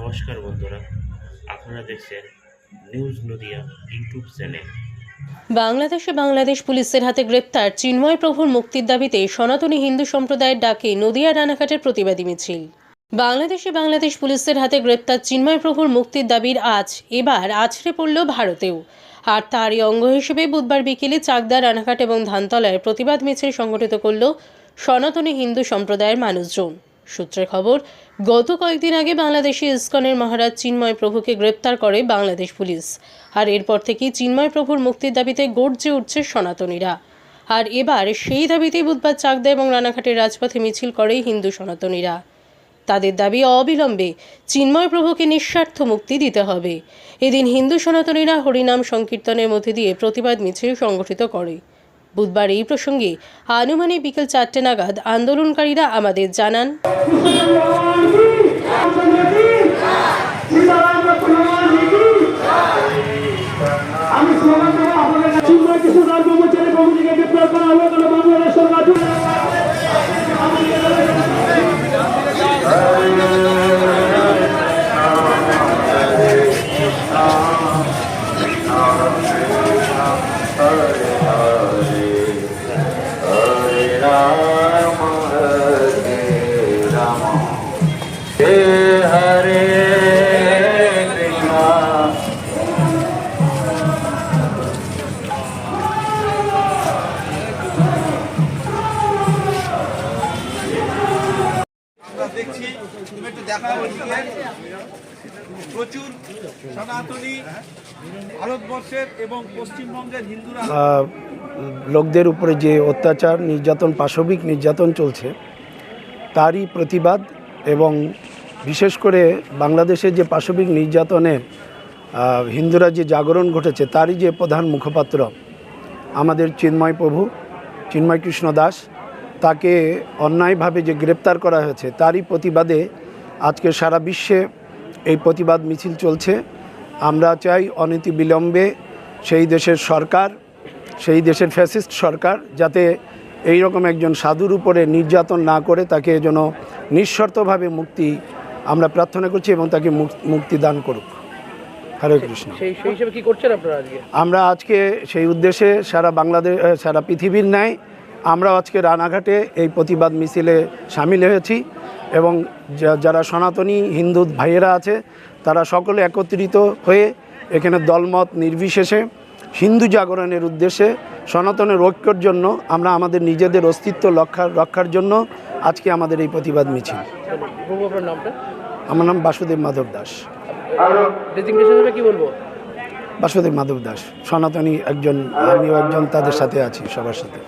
নমস্কার বন্ধুরা, আপনারা দেখছেন নিউজ নদিয়া ইউটিউব চ্যানেল। বাংলাদেশে বাংলাদেশ পুলিশের হাতে গ্রেপ্তার চিন্ময় প্রভুর মুক্তির দাবিতে সনাতনী হিন্দু সম্প্রদায়ের ডাকে নদিয়া রানাঘাটের প্রতিবাদী মিছিল। বাংলাদেশে বাংলাদেশ পুলিশের হাতে গ্রেপ্তার চিন্ময় প্রভুর মুক্তির দাবির আজ, এবার আছড়ে পড়ল ভারতেও। আর তারই অঙ্গ হিসেবে বুধবার বিকেলে চাকদা রানাঘাট এবং ধানতলায় প্রতিবাদ মিছিল সংগঠিত করল সনাতনী হিন্দু সম্প্রদায়ের মানুষজন। সূত্রের খবর গত কয়েকদিন আগে বাংলাদেশি ইস্কনের মহারাজ চিন্ময় প্রভুকে গ্রেপ্তার করে বাংলাদেশ পুলিশ। আর এরপর থেকেই চিন্ময় প্রভুর মুক্তির দাবিতে গর্জে উঠছে সনাতনীরা। আর এবার সেই দাবিতেই বুধবার চাকদা এবং রানাঘাটের রাজপথে মিছিল করে হিন্দু সনাতনীরা। তাদের দাবি অবিলম্বে চিন্ময় প্রভুকে নিঃস্বার্থ মুক্তি দিতে হবে। এদিন হিন্দু সনাতনীরা হরিনাম সংকীর্তনের মধ্যে দিয়ে প্রতিবাদ মিছিল সংগঠিত করে। বুধবার এই প্রসঙ্গে আনুমানিক বিকেল চারটে নাগাদ আন্দোলনকারীরা আমাদের জানান। আমি সমাজ আপনাদের চিন্তা কিছু রাজ্য কমিটিকে গ্রেপ্তার করা হবে বলে বাংলাদেশ সরকার দেখছি তুমি একটু দেখাও প্রচুর সনাতনী ভারতবর্ষের এবং পশ্চিমবঙ্গের হিন্দুরা লোকদের উপরে যে অত্যাচার নির্যাতন পাশবিক নির্যাতন চলছে তারই প্রতিবাদ এবং বিশেষ করে বাংলাদেশে যে পাশবিক নির্যাতনের হিন্দুরা যে জাগরণ ঘটেছে, তারই যে প্রধান মুখপাত্র আমাদের চিন্ময় প্রভু, চিন্ময় কৃষ্ণ দাস, তাকে অন্যায়ভাবে যে গ্রেপ্তার করা হয়েছে, তারই প্রতিবাদে আজকে সারা বিশ্বে এই প্রতিবাদ মিছিল চলছে। আমরা চাই অনীতি বিলম্বে সেই দেশের সরকার, সেই দেশের ফ্যাসিস্ট সরকার যাতে এই রকম একজন সাধুর উপরে নির্যাতন না করে তাকে যেন নিঃশর্তভাবে মুক্তি আমরা প্রার্থনা করছি এবং তাকে মুক- মুক্তি দান করুক। হরে কৃষ্ণ। সেই সেই হিসেবে কি করছেন আপনারা আজকে? আমরা আজকে সেই উদ্দেশ্যে সারা বাংলাদেশ সারা পৃথিবীর ন্যায় আমরা আজকে রানাঘাটে এই প্রতিবাদ মিছিলে সামিল হয়েছি এবং যা- যারা সনাতনী হিন্দু ভাইয়েরা আছে তারা সকলে একত্রিত হয়ে এখানে দলমত নির্বিশেষে হিন্দু জাগরণের উদ্দেশ্যে সনাতনের ঐক্যর জন্য আমরা আমাদের নিজেদের অস্তিত্ব রক্ষার রক্ষার জন্য আজকে আমাদের এই প্রতিবাদ মিছিল। আমার নাম বাসুদেব মাধব দাস। কি বলব? বাসুদেব মাধব দাস সনাতনী একজন আমিও একজন তাদের সাথে আছি সবার সাথে।